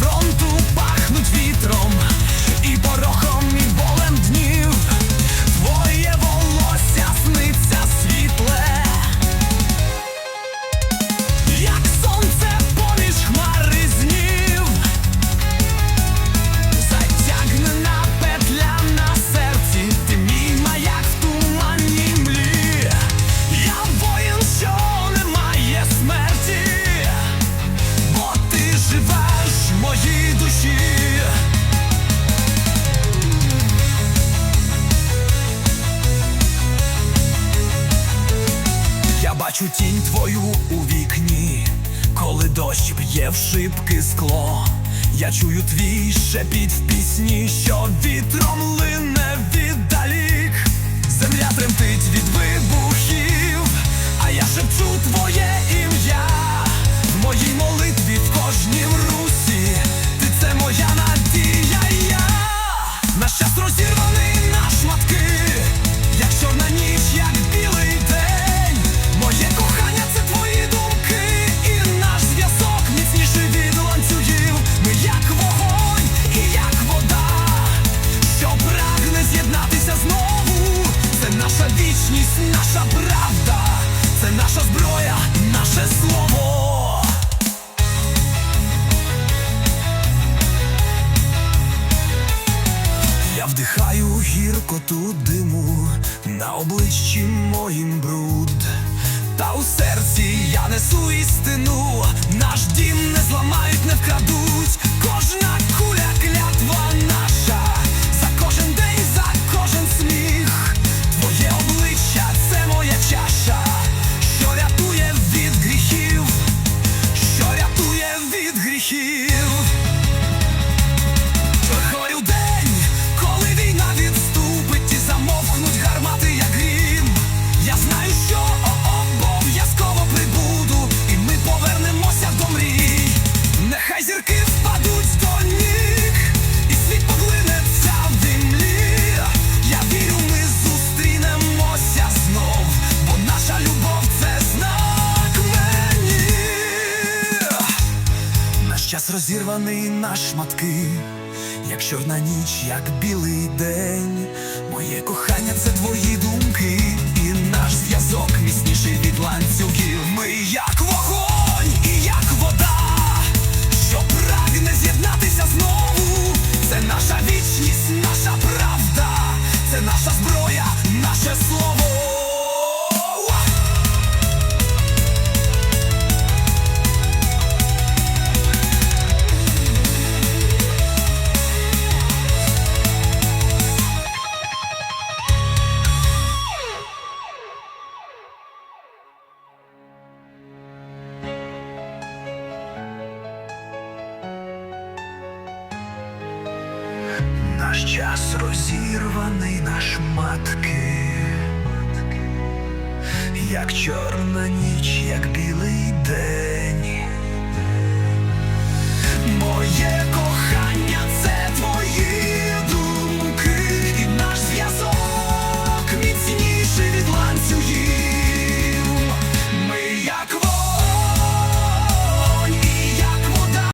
frontu бачу тінь твою у вікні, коли дощ п'є в шибки скло. Я чую твій шепіт в пісні, що вітром лине віддалік. Земля тремтить від вибухів, а я шепчу твоє ім'я. Наша правда, це наша зброя, наше слово. Я вдихаю гіркоту диму на обличчі моїм бруд. Та у серці я несу істину, наш дім не зламають, не вкрадуть. Brasil. Розірваний на шматки, як чорна ніч, як білий день. Моє кохання це твої думки, Наш час розірваний на шматки, як чорна ніч, як білий день.